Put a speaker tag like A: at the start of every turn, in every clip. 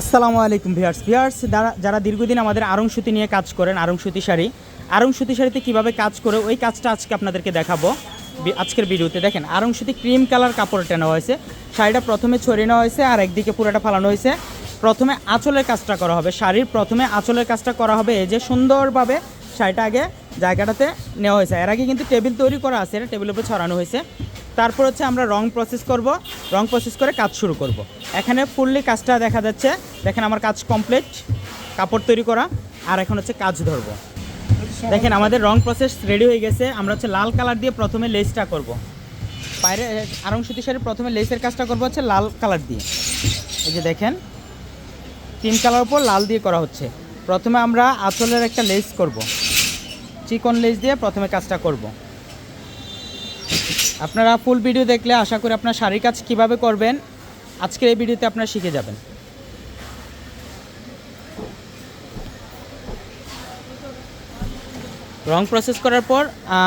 A: আসসালামু আলাইকুম viewers viewers যারা দীর্ঘদিন আমাদের আরং সুতি নিয়ে কাজ করেন, আরং সুতি শাড়ি, আরং সুতি শাড়িতে কীভাবে কাজ করে ওই কাজটা আজকে আপনাদেরকে দেখাবো আজকের ভিডিওতে। দেখেন, আরং সুতি ক্রিম কালার কাপড় টানা হয়েছে, শাড়িটা প্রথমে ছড়িয়ে নেওয়া হয়েছে আর একদিকে পুরোটা ফালানো হয়েছে। প্রথমে আঁচলের কাজটা করা হবে, শাড়ির প্রথমে আঁচলের কাজটা করা হবে, এই যে সুন্দরভাবে শাড়িটা আগে জায়গাটাতে নেওয়া হয়েছে। এর আগে কিন্তু টেবিল তৈরি করা আছে, এটা টেবিলের উপর ছড়ানো হয়েছে। তারপর হচ্ছে আমরা রং প্রসেস করব, রং প্রসেস করে কাজ শুরু করব। এখানে ফুললি কাজটা দেখা যাচ্ছে। দেখেন আমার কাজ কমপ্লিট কাপড় তৈরি করা, আর এখন হচ্ছে কাজ ধরবো। দেখেন আমাদের রং প্রসেস রেডি হয়ে গেছে। আমরা হচ্ছে লাল কালার দিয়ে প্রথমে লেসটা করব। বাইরে, আরং সুতি প্রথমে লেসের কাজটা করব হচ্ছে লাল কালার দিয়ে। এই যে দেখেন, তিন কালার উপর লাল দিয়ে করা হচ্ছে। প্রথমে আমরা আঁচলের একটা লেস করব। চিকন লেস দিয়ে প্রথমে কাজটা করব। আপনারা ফুল ভিডিও দেখলে আশা করি আপনার শাড়ির কাজ কীভাবে করবেন, আজকের এই ভিডিওতে আপনারা শিখে যাবেন। রং প্রসেস করার পর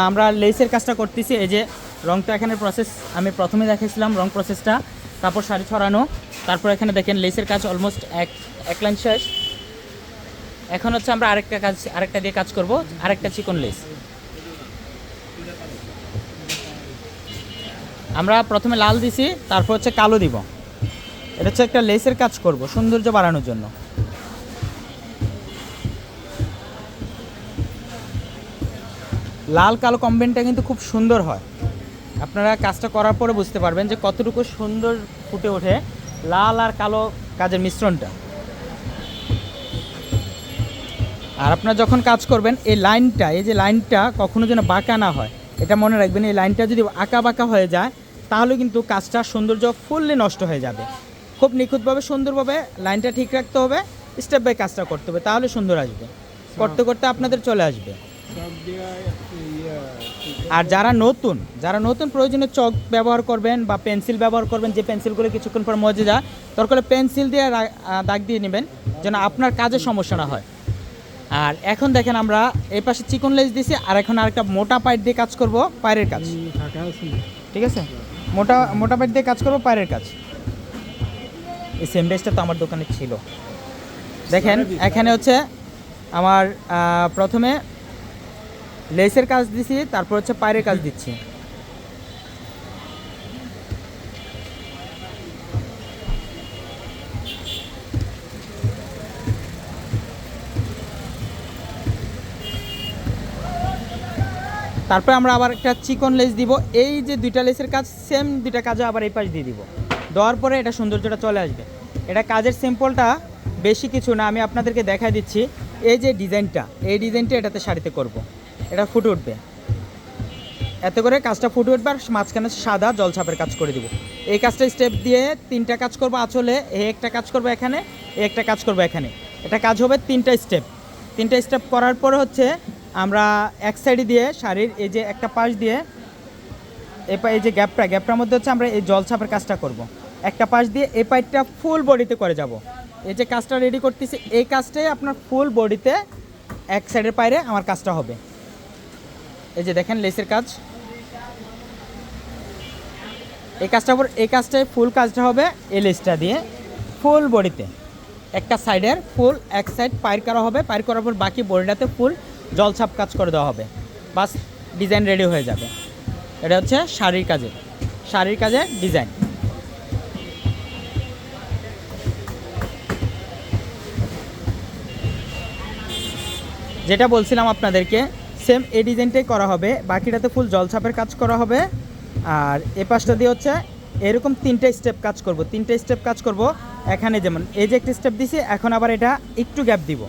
A: আমরা লেসের কাজটা করতেছি। এই যে রং তো এখানে প্রসেস আমি প্রথমে দেখেছিলাম রং প্রসেসটা তারপর শাড়ি ছড়ানো, তারপর এখানে দেখেন লেসের কাজ অলমোস্ট এক এক লাইন শেষ। এখন হচ্ছে আমরা আরেকটা কাজ, আরেকটা দিয়ে কাজ করব, আরেকটা চিকন লেস আমরা প্রথমে লাল দিছি, তারপর হচ্ছে কালো দিব। এটা হচ্ছে একটা লেসের কাজ করব, সৌন্দর্য বাড়ানোর জন্য। লাল কালো কম্বিনটা কিন্তু খুব সুন্দর হয়। আপনারা কাজটা করার পরে বুঝতে পারবেন যে কতটুকু সুন্দর ফুটে ওঠে লাল আর কালো কাজের মিশ্রণটা। আর আপনারা যখন কাজ করবেন, এই লাইনটা এই যে লাইনটা কখনো যেন বাঁকা না হয়, এটা মনে রাখবেন, এই লাইনটা যদি আঁকা বাঁকা হয়ে যায় তাহলে কিন্তু কাজটার সৌন্দর্য ফুললি নষ্ট হয়ে যাবে। খুব নিখুঁতভাবে সুন্দরভাবে লাইনটা ঠিক রাখতে হবে স্টেপ বাই কাজটা করতে হবে তাহলে সুন্দর আসবে। করতে করতে আপনাদের চলে আসবে। আর যারা নতুন যারা নতুন প্রয়োজনে চক ব্যবহার করবেন বা পেন্সিল ব্যবহার করবেন যে পেন্সিলগুলো কিছুক্ষণ পর মজে যায় দরকার পেন্সিল দিয়ে দাগ দিয়ে নেবেন যেন আপনার কাজে সমস্যা না হয়। আর এখন দেখেন আমরা এই পাশে চিকন লেস দিছি আর এখন আরেকটা মোটা পাইপ দিয়ে কাজ করব পায়ের কাজ। ঠিক আছে? মোটা মোটা পাইপ দিয়ে কাজ করব পায়ের কাজ। এই সেম ড্রেসটা তো আমার দোকানে ছিল। দেখেন এখানে হচ্ছে আমার প্রথমে লেসের কাজ দিছি তারপর হচ্ছে পায়ের কাজ দিচ্ছি। তারপরে আমরা আবার একটা চিকন লেস দিব। এই যে দুইটা লেসের কাজ সেম দুইটা কাজে আবার এই পাশ দিয়ে দিব। দেওয়ার পরে এটা সৌন্দর্যটা চলে আসবে। এটা কাজের সিম্পলটা বেশি কিছু না, আমি আপনাদেরকে দেখাই দিচ্ছি। এই যে ডিজাইনটা, এই ডিজাইনটা এটাতে শাড়িতে করব। এটা ফুটে উঠবে। এতে করে কাজটা ফুটে উঠবে আর মাঝখানে সাদা জলছাপের কাজ করে দিব। এই কাজটা স্টেপ দিয়ে তিনটা কাজ করব আঁচলে এ একটা কাজ করব এখানে এ একটা কাজ করব এখানে। এটা কাজ হবে তিনটা স্টেপ তিনটা স্টেপ করার পরে হচ্ছে আমরা এক সাইডে দিয়ে শাড়ির এই যে একটা পাশ দিয়ে এই যে গ্যাপটা গ্যাপটার মধ্যে হচ্ছে আমরা এই জল জলছাপের কাজটা করব। একটা পাশ দিয়ে এই পাইপটা ফুল বডিতে করে যাব। এই যে কাজটা রেডি করতেছি, এই কাজটাই আপনার ফুল বডিতে এক সাইডের পাইরে আমার কাজটা হবে। এই যে দেখেন লেসের কাজ। এই কাজটা পর এই কাজটাই ফুল কাজটা হবে এই লেসটা দিয়ে ফুল বডিতে একটা সাইডের ফুল এক সাইড পায়ের করা হবে পায়ের করার পর বাকি বডিটাতে ফুল জলছাপ কাজ করে দেওয়া হবে। বাস ডিজাইন রেডি হয়ে যাবে। এটা হচ্ছে শাড়ির কাজে। শাড়ির কাজে ডিজাইন যেটা বলছিলাম আপনাদেরকে সেম এই ডিজাইনটাই করা হবে। বাকিটাতে ফুল জলছাপের কাজ করা হবে। আর এ পাশটা দিয়ে হচ্ছে এরকম তিনটে স্টেপ কাজ করব। তিনটে স্টেপ কাজ করব। এখানে যেমন এই যে একটা স্টেপ দিছি, এখন আবার এটা একটু গ্যাপ দিব।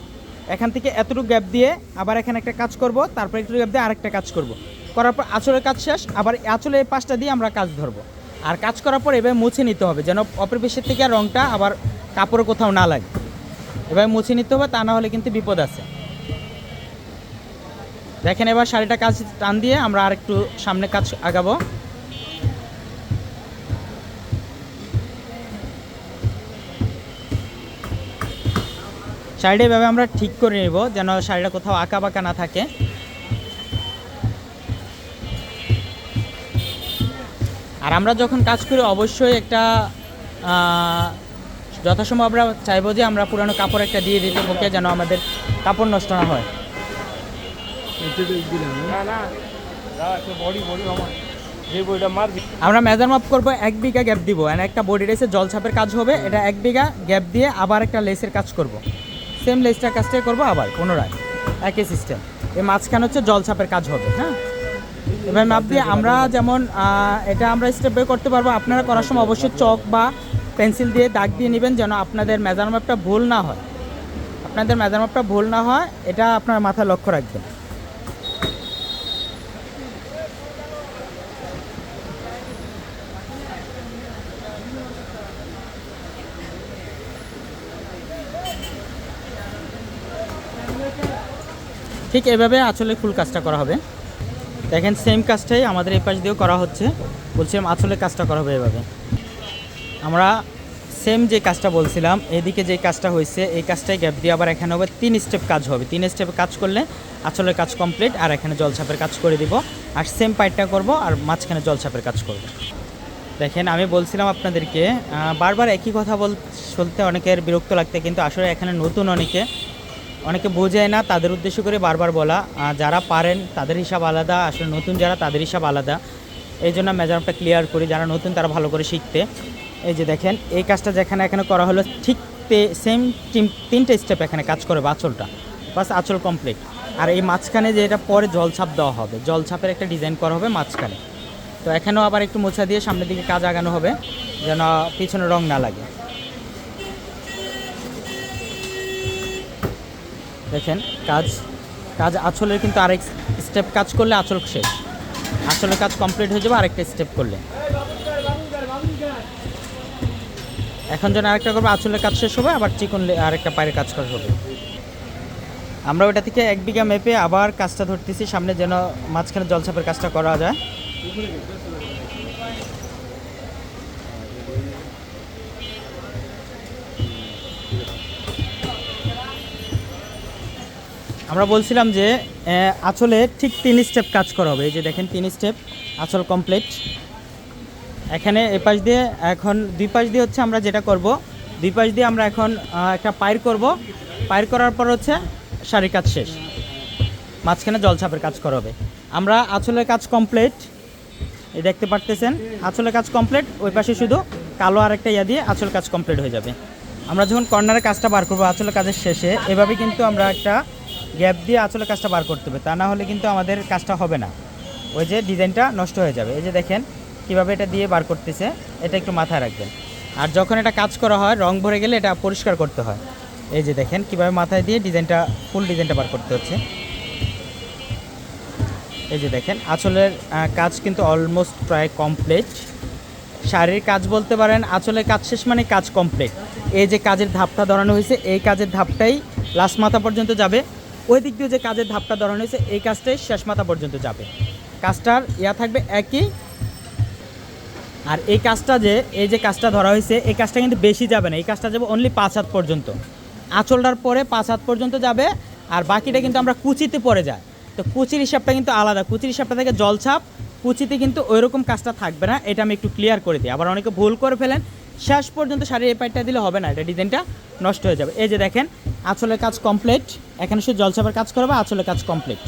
A: এখান থেকে এতটুকু গ্যাপ দিয়ে আবার এখানে একটা কাজ করব, তারপর একটু গ্যাপ দিয়ে আরেকটা কাজ করব। করার পর আঁচলের কাজ শেষ, আবার আঁচলের পাশটা দিয়ে আমরা কাজ ধরবো। আর কাজ করার পর এভাবে মুছে নিতে হবে, যেন অপরিবেশের থেকে আর রঙটা আবার কাপড়ে কোথাও না লাগে। এভাবে মুছে নিতে হবে, তা না হলে কিন্তু বিপদ আছে। দেখেন এবার শাড়িটা কাজ টান দিয়ে আমরা আর একটু সামনে কাজ আগাবো। শাড়িটা এভাবে আমরা ঠিক করে নেব, যেন শাড়িটা কোথাও আঁকা বাঁকা না থাকে। আর আমরা যখন কাজ করি, অবশ্যই একটা যথাসম্ভব আমরা চাইব যে আমরা পুরানো কাপড় একটা দিয়ে দিতে ওকে যেন আমাদের কাপড় নষ্ট না হয়।
B: আমার
A: মেজার মাপ করব, এক বিঘা গ্যাপ দিব। একটা বডি রেসে জল ছাপের কাজ হবে, এটা এক বিঘা গ্যাপ দিয়ে আবার একটা লেসের কাজ করব। সেম লেসটার কাজটাই করব আবার, পুনরায়। একই সিস্টেম এই মাঝখানে হচ্ছে জলছাপের কাজ হবে হ্যাঁ? এবার মাপ দিয়ে আমরা যেমন এটা আমরা স্টেপ বাই করতে পারব। আপনারা করার সময় অবশ্যই চক বা পেন্সিল দিয়ে দাগ দিয়ে নেবেন যেন আপনাদের মেজার ভুল না হয়। আপনাদের মেজার ভুল না হয়, এটা আপনার মাথায় লক্ষ্য রাখবেন। ঠিক এভাবে আঁচলে ফুল কাজটা করা হবে। দেখেন সেম কাজটাই আমাদের এই পাশ দিয়েও করা হচ্ছে। বলছিলাম আঁচলে কাজটা করা হবে এভাবে। আমরা সেম যে কাজটা বলছিলাম, এদিকে যে কাজটা হয়েছে, এই কাজটাই গ্যাপ দিয়ে আবার এখানে হবে তিন স্টেপ কাজ হবে। তিন স্টেপে কাজ করলে আঁচলের কাজ কমপ্লিট আর এখানে জলছাপের কাজ করে দিব। আর সেম পাইটটা করব, আর মাঝখানে জলছাপের কাজ করব। দেখেন, আমি বলছিলাম আপনাদেরকে বারবার একই কথা বল, বলতে অনেকের বিরক্ত লাগতে, কিন্তু আসলে এখানে নতুন অনেকে অনেকে বোঝায় না, তাদের উদ্দেশ্য করে বারবার বলা। যারা পারেন, তাদের হিসাব আলাদা। আসলে নতুন যারা, তাদের হিসাব আলাদা। এই জন্য মেজারটা ক্লিয়ার করি, যারা নতুন তারা ভালো করে শিখতে। এই যে দেখেন, এই কাজটা যেখানে এখানে করা হলো, ঠিক সেম টিম তিনটে স্টেপ এখানে কাজ করে আঁচলটা। বাস আঁচল কমপ্লিট আর এই মাঝখানে যে এটা পরে জলছাপ দেওয়া হবে। জলছাপের একটা ডিজাইন করা হবে মাঝখানে। তো এখানেও আবার একটু মোছা দিয়ে সামনের দিকে কাজ আগানো হবে, যেন পিছনে রং না লাগে। দেখেন, কাজ কাজ আঁচলের কিন্তু আরেক স্টেপ কাজ করলে আঁচল শেষ। আঁচলের কাজ কমপ্লিট হয়ে যাবে, আরেকটা স্টেপ করলে। এখন যেন আরেকটা করব, আঁচলের কাজ শেষ হবে, আবার চিকন আরেকটা পায়ের কাজ করা হবে। আমরা ওটা থেকে এক বিঘা মেপে আবার কাজটা ধরতেছি, সামনে যেন মাঝখানে জলছাপের কাজটা করা যায়। আমরা বলছিলাম যে আঁচলে ঠিক তিন স্টেপ কাজ করা হবে। এই যে দেখেন, তিন স্টেপ আঁচল কমপ্লিট এখানে এ পাশ দিয়ে এখন, দুই পাশ দিয়ে হচ্ছে আমরা যেটা করব, দুই পাশ দিয়ে আমরা এখন একটা পায়ের করব। পায়ের করার পর হচ্ছে শাড়ির কাজ শেষ। মাঝখানে জলছাপের কাজ করা হবে। আমরা আঁচলের কাজ কমপ্লিট এই দেখতে পারতেছেন, আঁচলের কাজ কমপ্লিট ওই পাশে শুধু কালো আর একটা ইয়া দিয়ে আঁচল কাজ কমপ্লিট হয়ে যাবে। আমরা যখন কর্নারের কাজটা বার করব, আঁচলের কাজের শেষে, এভাবে কিন্তু আমরা একটা গ্যাপ দিয়ে আসলে কাজটা বার করতে হবে। তা না হলে কিন্তু আমাদের কাজটা হবে না। ওই যে ডিজাইনটা নষ্ট হয়ে যাবে। এই যে দেখেন কীভাবে এটা দিয়ে বার করতেছে, এটা একটু মাথায় রাখবেন। আর যখন এটা কাজ করা হয়, রং ভরে গেলে এটা পরিষ্কার করতে হয়। এই যে দেখেন কীভাবে মাথায় দিয়ে ডিজাইনটা, ফুল ডিজাইনটা বার করতে হচ্ছে। এই যে দেখেন, আঁচলের কাজ কিন্তু অলমোস্ট প্রায় কমপ্লিট শাড়ির কাজ বলতে পারেন, আঁচলের কাজ শেষ মানে কাজ কমপ্লিট এই যে কাজের ধাপটা ধরানো হয়েছে, এই কাজের ধাপটাই লাস্ট মাথা পর্যন্ত যাবে। ওই দিক দিয়ে যে কাজের ধাপটা ধরানো হয়েছে, এই কাজটাই শেষ মাথা পর্যন্ত যাবে। কাজটার ইয়া থাকবে একই। আর এই কাজটা যে, এই যে কাজটা ধরা হয়েছে, এই কাজটা কিন্তু বেশি যাবে না। এই কাজটা যাবে অনলি পাঁচ হাত পর্যন্ত। আঁচলটার পরে পাঁচ হাত পর্যন্ত যাবে, আর বাকিটা কিন্তু আমরা কুচিতে পরে যায়। তো কুচির হিসাবটা কিন্তু আলাদা। কুচির হিসাবটা থেকে জলছাপ কুচিতে কিন্তু ওইরকম কাজটা থাকবে না। এটা আমি একটু ক্লিয়ার করে দিই। আবার অনেকে ভুল করে ফেলেন। শেষ পর্যন্ত শাড়ির এই পাইটটা দিলে হবে না। এটা ডিজাইনটা নষ্ট হয়ে যাবে। এই যে দেখেন আঁচলের কাজ কমপ্লিট এখানে শুধু জলছাপের কাজ করবে আঁচলের কাজ কমপ্লিট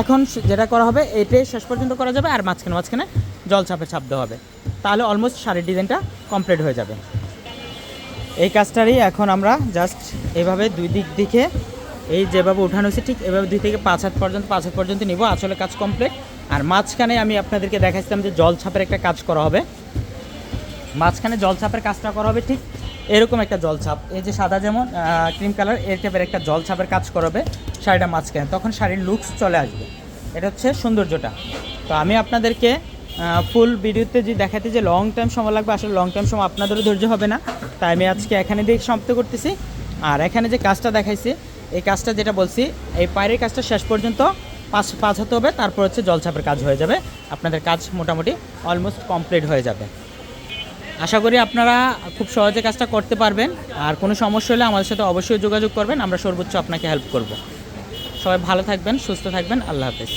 A: এখন যেটা করা হবে এটাই শেষ পর্যন্ত করা যাবে আর মাঝখানে মাঝখানে জল ছাপে দেওয়া হবে। তাহলে অলমোস্ট শাড়ির ডিজাইনটা কমপ্লিট হয়ে যাবে। এই কাজটারই এখন আমরা জাস্ট এভাবে দুই দিক দিকে, এই যেভাবে উঠানো হয়েছে, ঠিক এভাবে দুই থেকে পাঁচ হাত পর্যন্ত, পাঁচ হাত পর্যন্ত নিব আসলে কাজ কমপ্লিট আর মাঝখানে আমি আপনাদেরকে দেখাচ্ছিলাম যে জল ছাপের একটা কাজ করা হবে। মাঝখানে জলছাপের কাজটা করা হবে, ঠিক এরকম একটা জলছাপ এই যে সাদা যেমন ক্রিম কালারের টাইপের একটা জলছাপের কাজ করাবে শাড়িটা মাঝখানে। তখন শাড়ির লুকস চলে আসবে। এটা হচ্ছে সৌন্দর্যটা। তো আমি আপনাদেরকে ফুল ভিডিওতে যে দেখাতে যে লং টাইম সময় লাগবে, আসলে লং টাইম সময় আপনাদেরও ধৈর্য হবে না। তাই আমি আজকে এখানে দিয়ে সমাপ্ত করতেছি। আর এখানে যে কাজটা দেখাইছি, এই কাজটা যেটা বলছি, এই পায়ের কাজটা শেষ পর্যন্ত পাঁচ পাঁচ হতে হবে, তারপর হচ্ছে জলছাপের কাজ হয়ে যাবে। আপনাদের কাজ মোটামুটি অলমোস্ট কমপ্লিট হয়ে যাবে। আশা করি আপনারা খুব সহজে কাজটা করতে পারবেন। আর কোনো সমস্যা হলে আমাদের সাথে অবশ্যই যোগাযোগ করবেন, আমরা সর্বোচ্চ আপনাকে হেল্প করব। সবাই ভালো থাকবেন, সুস্থ থাকবেন, আল্লাহ হাফেজ।